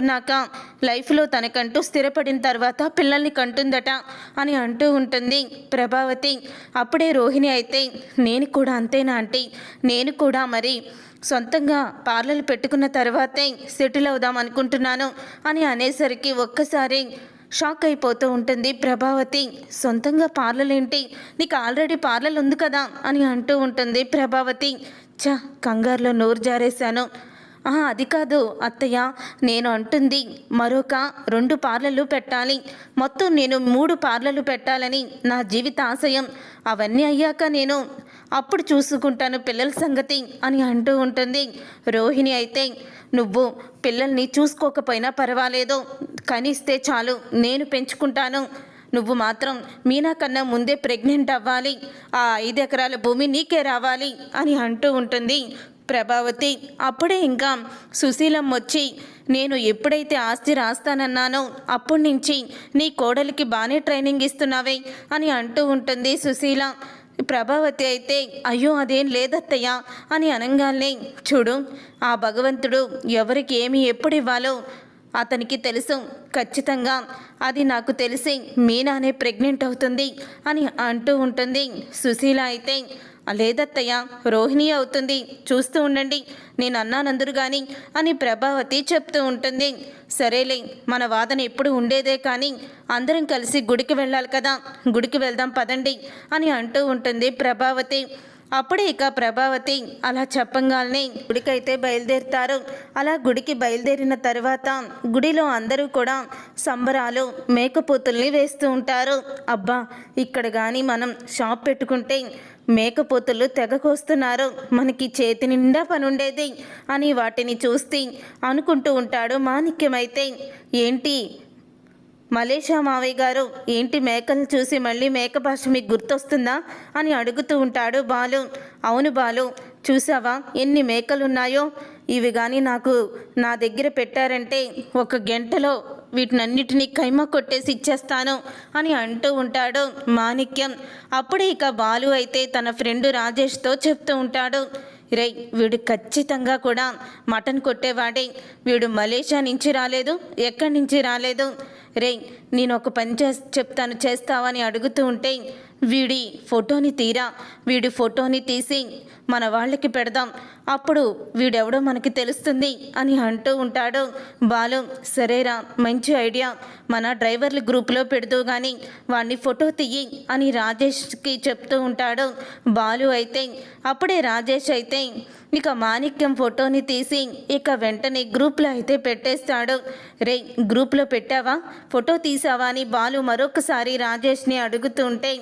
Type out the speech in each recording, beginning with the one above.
చదువుకున్నాక లైఫ్లో తనకంటూ స్థిరపడిన తర్వాత పిల్లల్ని కంటుందట అని అంటూ ఉంటుంది ప్రభావతి. అప్పుడే రోహిణి అయితే నేను కూడా అంతేనా అంటే నేను కూడా మరి సొంతంగా పార్లర్లు పెట్టుకున్న తర్వాతే సెటిల్ అవుదాం అనుకుంటున్నాను అని అనేసరికి ఒక్కసారి షాక్ అయిపోతూ ఉంటుంది ప్రభావతి. సొంతంగా పార్లర్ ఏంటి నీకు ఆల్రెడీ పార్లర్ ఉంది కదా అని అంటూ ఉంటుంది ప్రభావతి. చ కంగారులో నోరు జారేశాను. అది కాదు అత్తయ్య. నేను అంటుంది మరొక రెండు పార్లర్లు పెట్టాలి. మొత్తం నేను మూడు పార్లర్లు పెట్టాలని నా జీవిత ఆశయం. అవన్నీ అయ్యాక నేను అప్పుడు చూసుకుంటాను పిల్లల సంగతి అని అంటూ ఉంటుంది. రోహిణి అయితే నువ్వు పిల్లల్ని చూసుకోకపోయినా పర్వాలేదు. కనిస్తే చాలు నేను పెంచుకుంటాను. నువ్వు మాత్రం మీనా కన్నా ముందే ప్రెగ్నెంట్ అవ్వాలి. ఆ ఐదు ఎకరాల భూమి నీకే రావాలి అని అంటూ ఉంటుంది. ప్రభావతి. అప్పుడే ఇంకా సుశీలం వచ్చి నేను ఎప్పుడైతే ఆస్తి రాస్తానన్నానో అప్పటి నుంచి నీ కోడలికి బాగానే ట్రైనింగ్ ఇస్తున్నావే అని అంటూ ఉంటుంది సుశీల. ప్రభావతి అయితే అయ్యో అదేం లేదత్తయ్య అని అనగానే చూడు ఆ భగవంతుడు ఎవరికి ఏమి ఎప్పుడు ఇవ్వాలో అతనికి తెలుసు. ఖచ్చితంగా అది నాకు తెలిసి మీనానే ప్రెగ్నెంట్ అవుతుంది అని అంటూ ఉంటుంది సుశీల అయితే. లేదత్తయ్య రోహిణి అవుతుంది. చూస్తూ ఉండండి. నేను అన్నానందరు కానీ అని ప్రభావతి చెప్తూ ఉంటుంది. సరేలే మన వాదన ఎప్పుడు ఉండేదే కానీ అందరం కలిసి గుడికి వెళ్ళాలి కదా. గుడికి వెళ్దాం పదండి అని అంటూ ఉంటుంది ప్రభావతి. అప్పుడే ఇక ప్రభావతి అలా చెప్పంగానే గుడికైతే బయలుదేరుతారు. అలా గుడికి బయలుదేరిన తర్వాత గుడిలో అందరూ కూడా సంబరాలు మేకపోతుల్ని వేస్తూ ఉంటారు. అబ్బా ఇక్కడ కానీ మనం షాప్ పెట్టుకుంటే మేకపోతులు తెగకొస్తున్నారు మనకి చేతి నిండా పనుండేది అని వాటిని చూస్తే అనుకుంటూ ఉంటాడు మాణిక్యమైతే. ఏంటి? మలేషియా మావయ్య గారు ఏంటి మేకలు చూసి మళ్ళీ మేక భాష మీకు గుర్తొస్తుందా? అని అడుగుతూ ఉంటాడు బాలు. అవును బాలు చూసావా ఎన్ని మేకలు ఉన్నాయో ఇవి కానీ నాకు నా దగ్గర పెట్టారంటే ఒక గంటలో వీటినన్నిటినీ కైమ కొట్టేసి ఇచ్చేస్తాను అని అంటూ ఉంటాడు మాణిక్యం. అప్పుడే ఇక బాలు అయితే తన ఫ్రెండ్ రాజేష్తో చెప్తూ ఉంటాడు రే వీడు ఖచ్చితంగా కూడా మటన్ కొట్టేవాడే. వీడు మలేషియా నుంచి రాలేదు ఎక్కడి నుంచి రాలేదు? రే నేను ఒక పని చే చెప్తాను చేస్తావని అడుగుతూ ఉంటే వీడి ఫోటోని తీరా వీడి ఫోటోని తీసి మన వాళ్ళకి పెడదాం. అప్పుడు వీడెవడో మనకి తెలుస్తుంది అని అంటూ ఉంటాడు. బాలు సరేరా మంచి ఐడియా. మన డ్రైవర్ల గ్రూప్లో పెడుతూ కానీ వాడిని ఫోటో తీయి అని రాజేష్కి చెప్తూ ఉంటాడు. బాలు అయితే అప్పుడే రాజేష్ అయితే ఇక మాణిక్యం ఫోటోని తీసి ఇక వెంటనే గ్రూప్లో అయితే పెట్టేస్తాడు. రే గ్రూప్లో పెట్టావా? ఫోటో తీసావా? అని బాలు మరొకసారి రాజేష్ని అడుగుతుంటే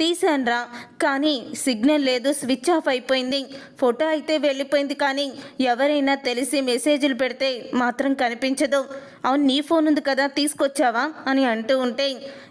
తీశాన్రా. కానీ సిగ్నల్ లేదు స్విచ్ ఆఫ్ అయిపోయింది. ఫోటో అయితే వెళ్ళిపోయింది కానీ ఎవరైనా తెలిసి మెసేజ్లు పెడితే మాత్రం కనిపించదు. అవును నీ ఫోన్ ఉంది కదా తీసుకొచ్చావా? అని అంటూ ఉంటే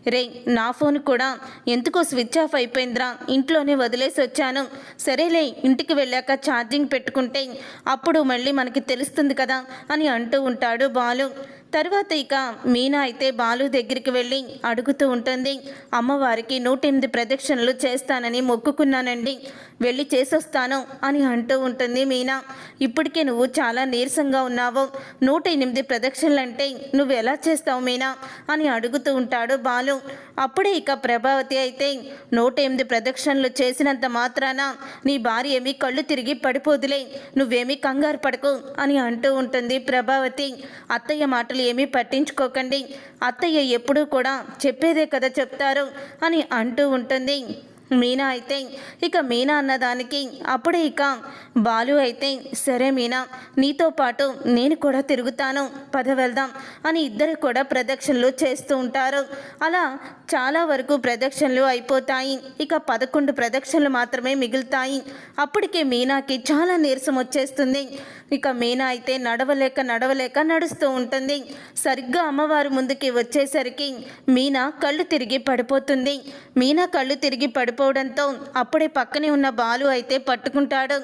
రే నా ఫోన్ కూడా. ఎందుకో స్విచ్ ఆఫ్ అయిపోయిందిరా ఇంట్లోనే వదిలేసి వచ్చాను. సరేలే ఇంటికి వెళ్ళాక ఛార్జింగ్ పెట్టుకుంటే అప్పుడు మళ్ళీ మనకి తెలుస్తుంది కదా అని అంటూ ఉంటాడు బాలు. తర్వాత ఇక మీనా అయితే బాలు దగ్గరికి వెళ్ళి అడుగుతూ ఉంటుంది అమ్మవారికి నూట ఎనిమిది ప్రదక్షిణలు చేస్తానని మొక్కుకున్నానండి. వెళ్ళి చేసొస్తాను అని అంటూ ఉంటుంది మీనా. ఇప్పటికే నువ్వు చాలా నీరసంగా ఉన్నావు. నూట ఎనిమిది ప్రదక్షిణలంటే నువ్వు ఎలా చేస్తావు మీనా? అని అడుగుతూ ఉంటాడు బాలు. అప్పుడే ఇక ప్రభావతి అయితే నూట ఎనిమిది ప్రదక్షిణలు చేసినంత మాత్రాన నీ భార్య ఏమీ కళ్ళు తిరిగి పడిపోదులే. నువ్వేమీ కంగారు పడకు అని అంటూ ఉంటుంది ప్రభావతి. అత్తయ్య మాటలు ఏమీ పట్టించుకోకండి. అత్తయ్య ఎప్పుడూ కూడా చెప్పేదే కదా చెప్తారు అని అంటూ ఉంటుంది. మీనా అయితే ఇక మీనా అన్నదానికి అప్పుడే ఇక బాలు అయితే సరే మీనా నీతో పాటు నేను కూడా తిరుగుతాను పద వెళ్దాం అని ఇద్దరు కూడా ప్రదక్షిణలు చేస్తూ ఉంటారు. అలా చాలా వరకు ప్రదక్షిణలు అయిపోతాయి. ఇక పదకొండు ప్రదక్షిణలు మాత్రమే మిగులుతాయి. అప్పటికే మీనాకి చాలా నీరసం వచ్చేస్తుంది. ఇక మీనా అయితే నడవలేక నడవలేక నడుస్తూ ఉంటుంది. సరిగ్గా అమ్మవారి ముందుకి వచ్చేసరికి మీనా కళ్ళు తిరిగి పడిపోతుంది. మీనా కళ్ళు తిరిగి పడి పడిపోవడంతో అప్పుడే పక్కనే ఉన్న బాలు అయితే పట్టుకుంటాడు.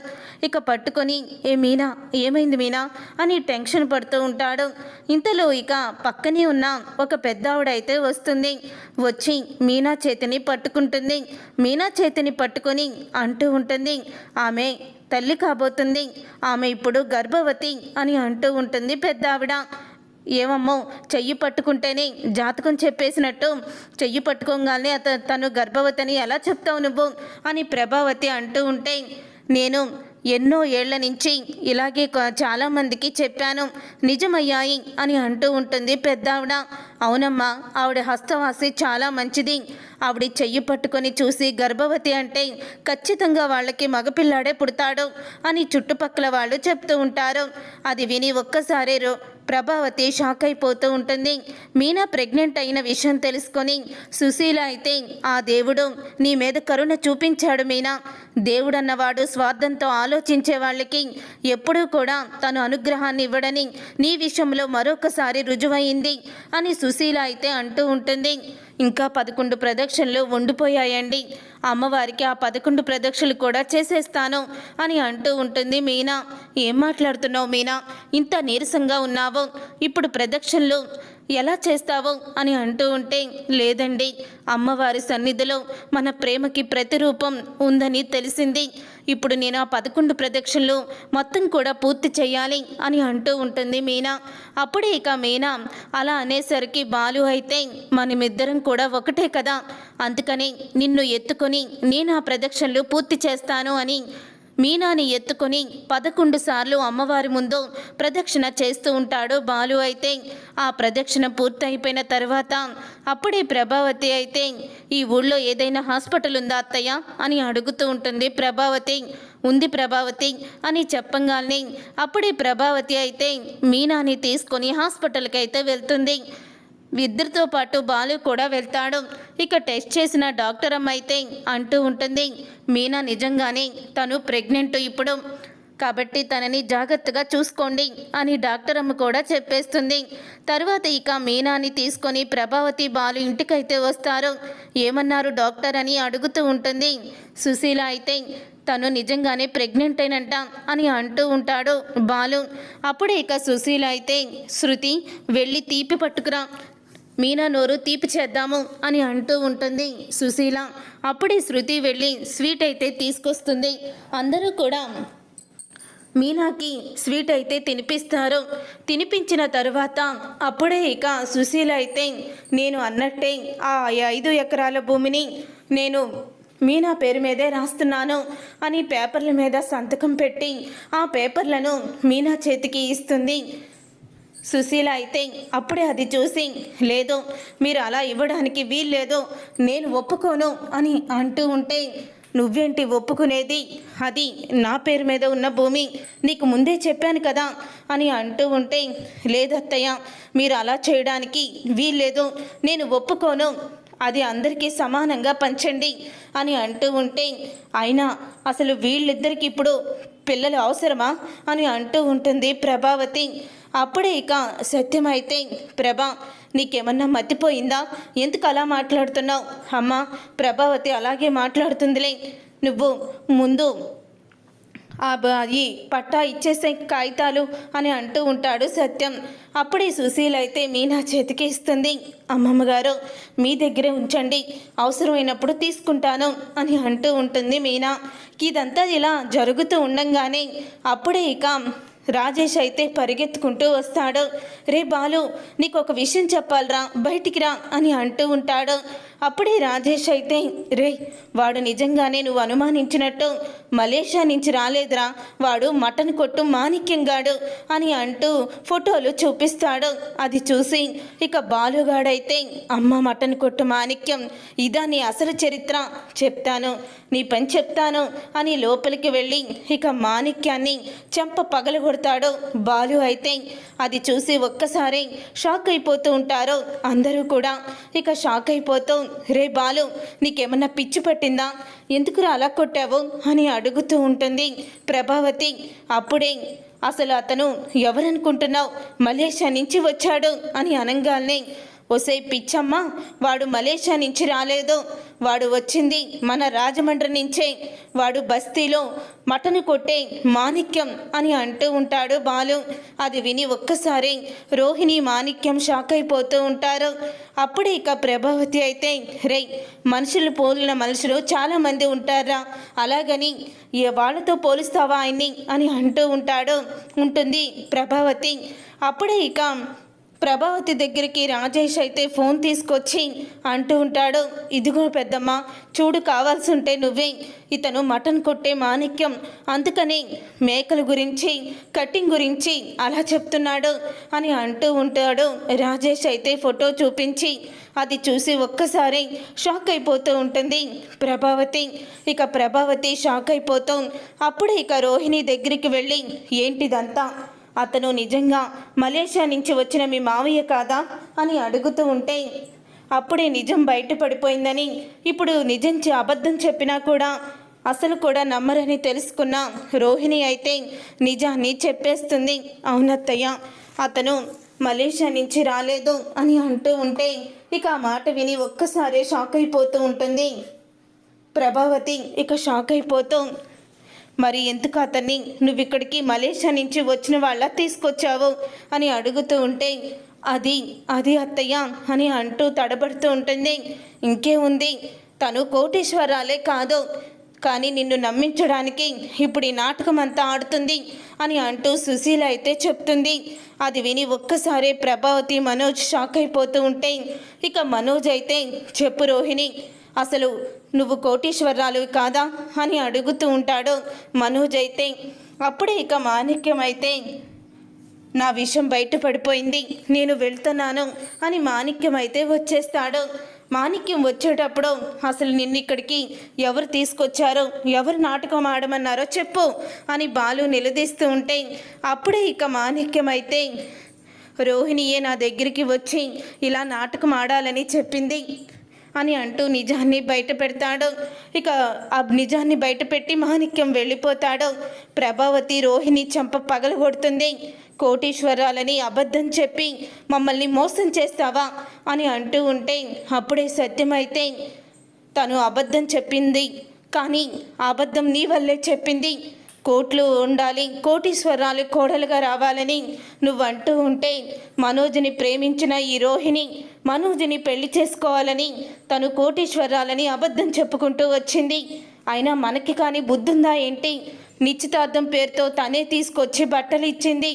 ఇక పట్టుకొని ఏ మీనా ఏమైంది మీనా? అని టెన్షన్ పడుతూ ఉంటాడు. ఇంతలో ఇక పక్కనే ఉన్న ఒక పెద్ద ఆవిడైతే వస్తుంది. వచ్చి మీనా చేతిని పట్టుకుంటుంది. మీనా చేతిని పట్టుకొని అంటూ ఉంటుంది. ఆమె తల్లి కాబోతుంది. ఆమె ఇప్పుడు గర్భవతి అని అంటూ ఉంటుంది పెద్ద ఆవిడ. ఏమమ్మో చెయ్యి పట్టుకుంటేనే జాతకం చెప్పేసినట్టు చెయ్యి పట్టుకోగానే అత తను గర్భవతిని ఎలా చెప్తావు నువ్వు? అని ప్రభావతి అంటూ ఉంటే నేను ఎన్నో ఏళ్ళ నుంచి ఇలాగే చాలామందికి చెప్పాను. నిజమయ్యాయి అని అంటూ ఉంటుంది పెద్ద ఆవిడ అవునమ్మా ఆవిడ హస్తవాసి చాలా మంచిది. ఆవిడ చెయ్యి పట్టుకొని చూసి గర్భవతి అంటే ఖచ్చితంగా వాళ్ళకి మగపిల్లాడే పుడతాడు అని చుట్టుపక్కల వాళ్ళు చెప్తూ ఉంటారు. అది విని ఒక్కసారి రో ప్రభావతి షాక్ అయిపోతూ ఉంటుంది. మీనా ప్రెగ్నెంట్ అయిన విషయం తెలుసుకొని సుశీల అయితే ఆ దేవుడు నీ మీద కరుణ చూపించాడు మీనా. దేవుడన్నవాడు స్వార్థంతో ఆలోచించే వాళ్ళకి ఎప్పుడూ కూడా తను అనుగ్రహాన్ని ఇవ్వడని నీ విషయంలో మరొకసారి రుజువైంది అని సుశీల అయితే అంటూ ఉంటుంది. ఇంకా పదకొండు ప్రదక్షిణలు ఉండిపోయాయండి. అమ్మవారికి ఆ పదకొండు ప్రదక్షిణలు కూడా చేసేస్తాను అని అంటూ ఉంటుంది మీనా. ఏం మాట్లాడుతున్నావు మీనా? ఇంత నీరసంగా ఉన్నావు. ఇప్పుడు ప్రదక్షిణలు ఎలా చేస్తావు అని అంటూ ఉంటే లేదండి. అమ్మవారి సన్నిధిలో మన ప్రేమకి ప్రతిరూపం ఉందని తెలిసింది. ఇప్పుడు నేను ఆ పదకొండు ప్రదక్షిణలు మొత్తం కూడా పూర్తి చేయాలి అని అంటూ ఉంటుంది మీనా. అప్పుడే ఇక మీనా అలా అనేసరికి బాలు అయితే మనమిద్దరం కూడా ఒకటే కదా. అందుకని నిన్ను ఎత్తుకొని నేను ఆ ప్రదక్షిణలు పూర్తి చేస్తాను అని మీనాని ఎత్తుకొని పదకొండు సార్లు అమ్మవారి ముందు ప్రదక్షిణ చేస్తూ ఉంటాడు బాలు అయితే. ఆ ప్రదక్షిణ పూర్తయిపోయిన తర్వాత అప్పుడే ప్రభావతి అయితే ఈ ఊళ్ళో ఏదైనా హాస్పిటల్ ఉందా అత్తయ్య? అని అడుగుతూ ఉంటుంది ప్రభావతి. ఉంది ప్రభావతి అని చెప్పంగానే అప్పుడే ప్రభావతి అయితే మీనాని తీసుకొని హాస్పిటల్కి అయితే వెళ్తుంది. ఇద్దరితో పాటు బాలు కూడా వెళ్తాడు. ఇక టెస్ట్ చేసిన డాక్టర్ అమ్మ అయితే అంటూ ఉంటుంది మీనా నిజంగానే తను ప్రెగ్నెంట్ ఇప్పుడు. కాబట్టి తనని జాగ్రత్తగా చూసుకోండి అని డాక్టర్ అమ్మ కూడా చెప్పేస్తుంది. తర్వాత ఇక మీనాని తీసుకొని ప్రభావతి బాలు ఇంటికైతే వస్తారు. ఏమన్నారు డాక్టర్ అని అడుగుతూ ఉంటుంది. సుశీల అయితే తను నిజంగానే ప్రెగ్నెంట్ అయినంట అని అంటూ ఉంటాడు బాలు. అప్పుడే ఇక సుశీల అయితే శృతి వెళ్ళి తీపి పట్టుకురా. మీనా నోరు తీపి చేద్దాము అని అంటూ ఉంటుంది సుశీల. అప్పుడే శృతి వెళ్ళి స్వీట్ అయితే తీసుకొస్తుంది. అందరూ కూడా మీనాకి స్వీట్ అయితే తినిపిస్తారు. తినిపించిన తరువాత అప్పుడే ఇక సుశీల అయితే నేను అన్నట్టే ఆ ఐదు ఎకరాల భూమిని నేను మీనా పేరు మీదే రాస్తున్నాను అని పేపర్ల మీద సంతకం పెట్టి ఆ పేపర్లను మీనా చేతికి ఇస్తుంది. సుశీల అయితే అప్పుడే అది చూసి లేదు మీరు అలా ఇవ్వడానికి వీల్లేదు నేను ఒప్పుకోను అని అంటూ ఉంటే నువ్వేంటి ఒప్పుకునేది? అది నా పేరు మీద ఉన్న భూమి నీకు ముందే చెప్పాను కదా అని అంటూ ఉంటే లేదత్తయ్య మీరు అలా చేయడానికి వీల్లేదు నేను ఒప్పుకోను అది అందరికీ సమానంగా పంచండి అని అంటూ ఉంటే అయినా అసలు వీళ్ళిద్దరికి ఇప్పుడు పిల్లలు అవసరమా? అని అంటూ ఉంటుంది ప్రభావతి. అప్పుడే ఇక సత్యమైతే ప్రభా నీకేమన్నా మతిపోయిందా? ఎందుకు అలా మాట్లాడుతున్నావు? అమ్మా ప్రభావతి అలాగే మాట్లాడుతుందిలే. నువ్వు ముందు ఆ ఈ పట్టా ఇచ్చేసే కాగితాలు అని అంటూ ఉంటాడు సత్యం. అప్పుడే సుశీల అయితే మీనా చేతికి ఇస్తుంది. అమ్మమ్మ గారు మీ దగ్గరే ఉంచండి. అవసరమైనప్పుడు తీసుకుంటాను అని అంటూ ఉంటుంది మీనా. ఇదంతా ఇలా జరుగుతూ ఉండంగానే అప్పుడే ఇక రాజేష్ అయితే పరిగెత్తుకుంటూ వస్తాడు. రే బాలు నీకు ఒక విషయం చెప్పాలరా బయటికి రా అని అంటూ ఉంటాడు. అప్పుడే రాజేష్ అయితే రే వాడు నిజంగానే నువ్వు అనుమానించినట్టు మలేషియా నుంచి రాలేదురా వాడు మటన్ కొట్టు మాణిక్యంగాడు అని అంటూ ఫోటోలు చూపిస్తాడు. అది చూసి ఇక బాలుగాడైతే అమ్మ మటన్ కొట్టు మాణిక్యం ఇదా నీ అసలు చరిత్ర చెప్తాను నీ పని చెప్తాను అని లోపలికి వెళ్ళి ఇక మాణిక్యాన్ని చెంప పగలగొడతాడు. బాలు అయితే అది చూసి ఒక్కసారి షాక్ అయిపోతూ ఉంటారు. అందరూ కూడా ఇక షాక్ అయిపోతూ రే బాలు నీకేమన్నా పిచ్చి పట్టిందా? ఎందుకురా అలా కొట్టావు అని అడుగుతూ ఉంటుంది ప్రభావతి. అప్పుడే అసలు అతను ఎవరనుకుంటున్నావు? మలేషియా నుంచి వచ్చాడు అని అనగానే ఒసే పిచ్చమ్మ వాడు మలేషియా నుంచి రాలేదు. వాడు వచ్చింది మన రాజమండ్రి నుంచే. వాడు బస్తీలో మటను కొట్టే మాణిక్యం అని అంటూ ఉంటాడు బాలు. అది విని ఒక్కసారి రోహిణి మాణిక్యం షాక్ అయిపోతూ ఉంటారు. అప్పుడే ఇక ప్రభావతి అయితే రే మనుషులు పోలిన మనుషులు చాలామంది ఉంటారా అలాగని ఏ వాళ్ళతో పోలుస్తావా ఆయన్ని? అని అంటూ ఉంటాడు. ఉంటుంది ప్రభావతి. అప్పుడే ఇక ప్రభావతి దగ్గరికి రాజేష్ అయితే ఫోన్ తీసుకొచ్చి అంటూ ఉంటాడు ఇదిగో పెద్దమ్మ చూడు కావాల్సి ఉంటే నువ్వే. ఇతను మటన్ కొట్టే మాణిక్యం. అందుకని మేకల గురించి కట్టింగ్ గురించి అలా చెప్తున్నాడు అని అంటూ ఉంటాడు. రాజేష్ అయితే ఫోటో చూపించి అది చూసి ఒక్కసారి షాక్ అయిపోతూ ఉంటుంది ప్రభావతి. ఇక ప్రభావతి షాక్ అయిపోతూ అప్పుడే ఇక రోహిణి దగ్గరికి వెళ్ళి ఏంటిదంతా? అతను నిజంగా మలేషియా నుంచి వచ్చిన మీ మావయ్య కాదా అని అడుగుతూ ఉంటే అప్పుడే నిజం బయటపడిపోయిందని ఇప్పుడు నిజం అబద్ధం చెప్పినా కూడా అసలు కూడా నమ్మరని తెలుసుకున్న రోహిణి అయితే నిజాన్ని చెప్పేస్తుంది. అవునత్తయ్య అతను మలేషియా నుంచి రాలేదు అని అంటూ ఉంటే ఇక ఆ మాట విని ఒక్కసారి షాక్ అయిపోతూ ఉంటుంది. ప్రభావతి ఇక షాక్ అయిపోతూ మరి ఎందుకు అతన్ని నువ్వు ఇక్కడికి మలేషియా నుంచి వచ్చిన వాళ్ళ తీసుకొచ్చావు? అని అడుగుతూ ఉంటే అది అది అత్తయ్య అని అంటూ తడబడుతూ ఉంటుంది. ఇంకే ఉంది. తను కోటేశ్వరాలే కాదు. కానీ నిన్ను నమ్మించడానికి ఇప్పుడు ఈ నాటకం అంతా ఆడుతుంది అని అంటూ సుశీల అయితే చెప్తుంది. అది విని ఒక్కసారే ప్రభావతి మనోజ్ షాక్ అయిపోతూ ఉంటే ఇక మనోజ్ అయితే చెప్పు రోహిణి అసలు నువ్వు కోటీశ్వరరాలు కాదా అని అడుగుతూ ఉంటాడు మనోజ్ అయితే. అప్పుడే ఇక మాణిక్యం అయితే నా విషయం బయటపడిపోయింది నేను వెళ్తున్నాను అని మాణిక్యం అయితే వచ్చేస్తాడు. మాణిక్యం వచ్చేటప్పుడు అసలు నిన్ను ఇక్కడికి ఎవరు తీసుకొచ్చారో ఎవరు నాటకం ఆడమన్నారో చెప్పు అని బాలు నిలదీస్తూ ఉంటే అప్పుడే ఇక మాణిక్యం అయితే రోహిణియే నా దగ్గరికి వచ్చి ఇలా నాటకం ఆడాలని చెప్పింది. అని అంటూ నిజాన్ని బయట పెడతాడు. ఇక ఆ నిజాన్ని బయట పెట్టి మాణిక్యం వెళ్ళిపోతాడు. ప్రభావతి రోహిణి చంప పగలగొడుతుంది. కోటీశ్వరాలని అబద్ధం చెప్పి మమ్మల్ని మోసం చేస్తావా? అని అంటూ ఉంటే అప్పుడే సత్యమైతే తను అబద్ధం చెప్పింది. కానీ అబద్ధం నీ వల్లే చెప్పింది. కోట్లు ఉండాలి కోటీశ్వరాలు కోడలుగా రావాలని నువ్వు అంటూ ఉంటే మనోజ్ని ప్రేమించిన ఈ రోహిణి మనోజ్ని పెళ్ళి చేసుకోవాలని తను కోటీశ్వరాలని అబద్ధం చెప్పుకుంటూ వచ్చింది. అయినా మనకి కానీ బుద్ధుందా ఏంటి? నిశ్చితార్థం పేరుతో తనే తీసుకొచ్చి బట్టలు ఇచ్చింది.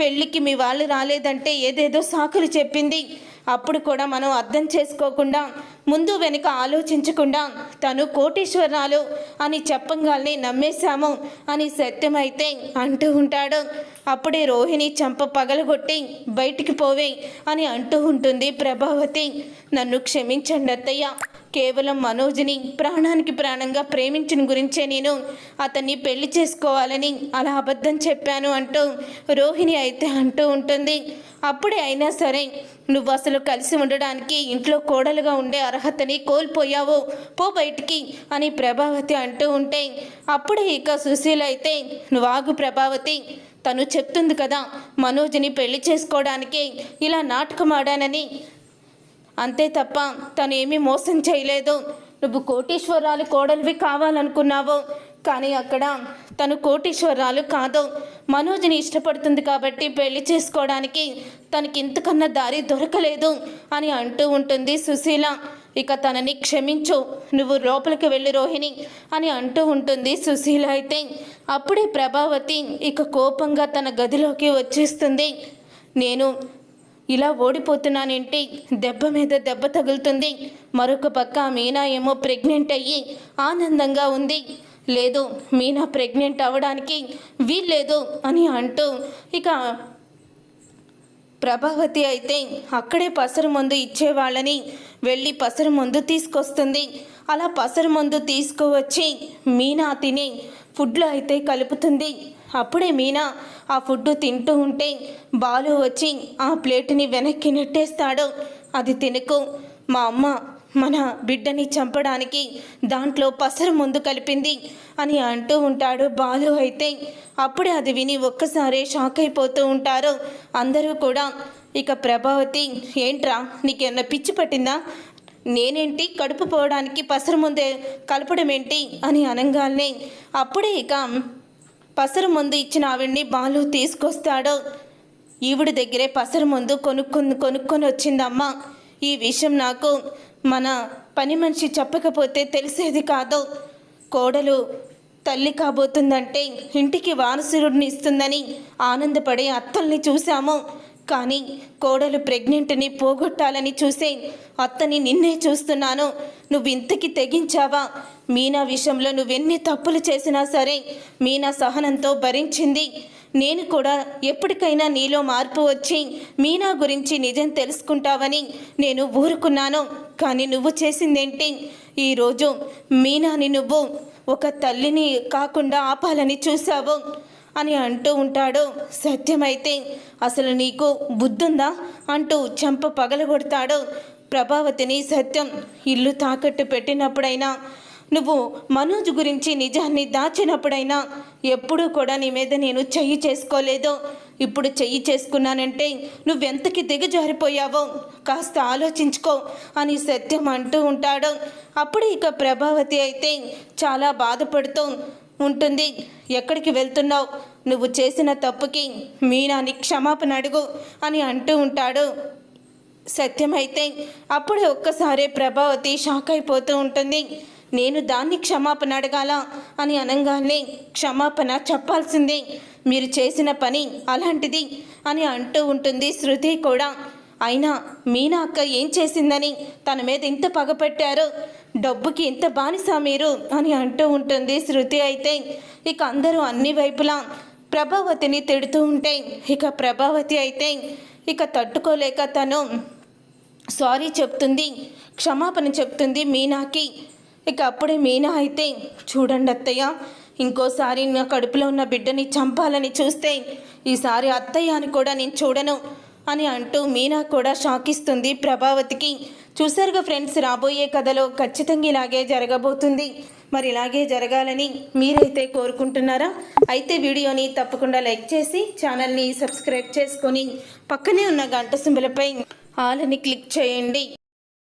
పెళ్ళికి మీ వాళ్ళు రాలేదంటే ఏదేదో సాకులు చెప్పింది. అప్పుడు కూడా మనం అర్థం చేసుకోకుండా ముందు వెనుక ఆలోచించకుండా తను కోటీశ్వరాలు అని చెప్పంగానే నమ్మేశాము అని సత్యమైతే అంటూ ఉంటాడు. అప్పుడే రోహిణి చంప పగలగొట్టి బయటికి పోవే అని అంటూ ఉంటుంది ప్రభావతి. నన్ను క్షమించండి అత్తయ్య. కేవలం మనోజ్ని ప్రాణానికి ప్రాణంగా ప్రేమించిన గురించే నేను అతన్ని పెళ్ళి చేసుకోవాలని అలా అబద్ధం చెప్పాను అంటూ రోహిణి అయితే అంటూ ఉంటుంది. అప్పుడే అయినా సరే నువ్వు అసలు కలిసి ఉండడానికి ఇంట్లో కోడలుగా ఉండే అర్హతని కోల్పోయావు. పో బయటికి అని ప్రభావతి అంటూ ఉంటే అప్పుడే ఇక సుశీల అయితే నువ్వు ఆగు ప్రభావతి. తను చెప్తుంది కదా మనోజ్ని పెళ్ళి చేసుకోవడానికి ఇలా నాటకం ఆడానని. అంతే తప్ప తను ఏమీ మోసం చేయలేదు. నువ్వు కోటీశ్వరాలు కోడలివి కావాలనుకున్నావు. కానీ అక్కడ తను కోటీశ్వరాలు కాదు. మనోజ్ని ఇష్టపడుతుంది కాబట్టి పెళ్ళి చేసుకోవడానికి తనకి ఇంతకన్నా దారి దొరకలేదు అని అంటూ ఉంటుంది సుశీల. ఇక తనని క్షమించు నువ్వు లోపలికి వెళ్ళి రోహిణి అని అంటూ ఉంటుంది సుశీల అయితే. అప్పుడే ప్రభావతి ఇక కోపంగా తన గదిలోకి వచ్చేస్తుంది. నేను ఇలా ఓడిపోతున్నానేంటి? దెబ్బ మీద దెబ్బ తగులుతుంది. మరొక పక్క మీనా ఏమో ప్రెగ్నెంట్ అయ్యి ఆనందంగా ఉంది. లేదు మీనా ప్రెగ్నెంట్ అవ్వడానికి వీల్లేదు అని అంటూ ఇక ప్రభావతి అయితే అక్కడే పసరు మందు ఇచ్చేవాళ్ళని వెళ్ళి పసరు మందు తీసుకొస్తుంది. అలా పసరు మందు తీసుకువచ్చి మీనా తిని ఫుడ్లో అయితే కలుపుతుంది. అప్పుడే మీనా ఆ ఫుడ్ తింటూ ఉంటే బాలు వచ్చి ఆ ప్లేటుని వెనక్కి నెట్టేస్తాడు. అది తినకు మా అమ్మ మన బిడ్డని చంపడానికి దాంట్లో పసరు ముందు కలిపింది అని అంటూ ఉంటాడు బాలు అయితే. అప్పుడే అది విని ఒక్కసారే షాక్ అయిపోతూ ఉంటారు. అందరూ కూడా ఇక ప్రభావతి ఏంట్రా? నీకేమన్నా పిచ్చి పట్టిందా? నేనేంటి? కడుపు పోవడానికి పసరు ముందే కలపడం ఏంటి? అని అనగానే అప్పుడే ఇక పసరు ముందు ఇచ్చిన ఆవిడ్ని బాలు తీసుకొస్తాడు. ఈవిడ దగ్గరే పసరు ముందు కొనుక్కొని కొనుక్కొని వచ్చిందమ్మ. ఈ విషయం నాకు మన పని మనిషి చెప్పకపోతే తెలిసేది కాదు. కోడలు తల్లి కాబోతుందంటే ఇంటికి వారసుడిని ఇస్తుందని ఆనందపడే అత్తల్ని చూశాము. కానీ కోడలు ప్రెగ్నెంట్ని పోగొట్టాలని చూసే అత్తని నిన్నే చూస్తున్నాను. నువ్వు ఇంతకి తెగించావా? మీనా విషయంలో నువ్వెన్ని తప్పులు చేసినా సరే మీనా సహనంతో భరించింది. నేను కూడా ఎప్పటికైనా నీలో మార్పు వచ్చి మీనా గురించి నిజం తెలుసుకుంటావని నేను ఊరుకున్నాను. కానీ నువ్వు చేసిందేంటి? ఈరోజు మీనాని నువ్వు ఒక తల్లిని కాకుండా ఆపాలని చూసావు అని అంటూ ఉంటాడు. సత్యమైతే అసలు నీకు బుద్ధుందా? అంటూ చెంప పగలగొడతాడు ప్రభావతిని సత్యం. ఇల్లు తాకట్టు పెట్టినప్పుడైనా నువ్వు మనోజ్ గురించి నిజాన్ని దాచినప్పుడైనా ఎప్పుడూ కూడా నీ మీద నేను చెయ్యి చేసుకోలేదు. ఇప్పుడు చెయ్యి చేసుకున్నానంటే నువ్వెంతకి దిగజారిపోయావో కాస్త ఆలోచించుకో అని సత్యం అంటూ ఉంటాడు. అప్పుడు ఇక ప్రభావతి అయితే చాలా బాధపడుతూ ఉంటుంది. ఎక్కడికి వెళ్తున్నావు? నువ్వు చేసిన తప్పుకి మీనాని క్షమాపణ అడుగు అని అంటూ ఉంటాడు. సత్యమైతే అప్పుడే ఒక్కసారే ప్రభావతి షాక్ అయిపోతూ ఉంటుంది. నేను దాన్ని క్షమాపణ అడగాల అని అనగానే క్షమాపణ చెప్పాల్సిందే. మీరు చేసిన పని అలాంటిది అని అంటూ ఉంటుంది శృతి కూడా. అయినా మీనా అక్క ఏం చేసిందని తన మీద ఇంత పగపెట్టారు డబ్బుకి ఇంత బానిస మీరు అని అంటూ ఉంటుంది శృతి అయితే. ఇక అందరూ అన్ని వైపులా ప్రభావతిని తిడుతూ ఉంటే ఇక ప్రభావతి అయితే ఇక తట్టుకోలేక తను సారీ చెప్తుంది క్షమాపణ చెప్తుంది మీనాకి. ఇక అప్పుడే మీనా అయితే చూడండి అత్తయ్య ఇంకోసారి నా కడుపులో ఉన్న బిడ్డని చంపాలని చూస్తే ఈసారి అత్తయ్య అని కూడా నేను చూడను అని అంటూ మీనా కూడా షాక్ ఇస్తుంది ప్రభావతికి. చూసారుగా ఫ్రెండ్స్ రాబోయే కథలో ఖచ్చితంగా ఇలాగే జరగబోతుంది. మరి ఇలాగే జరగాలని మీరైతే కోరుకుంటున్నారా? అయితే వీడియోని తప్పకుండా లైక్ చేసి ఛానల్ని సబ్స్క్రైబ్ చేసుకొని పక్కనే ఉన్న గంట సింబలపై ఆలని క్లిక్ చేయండి.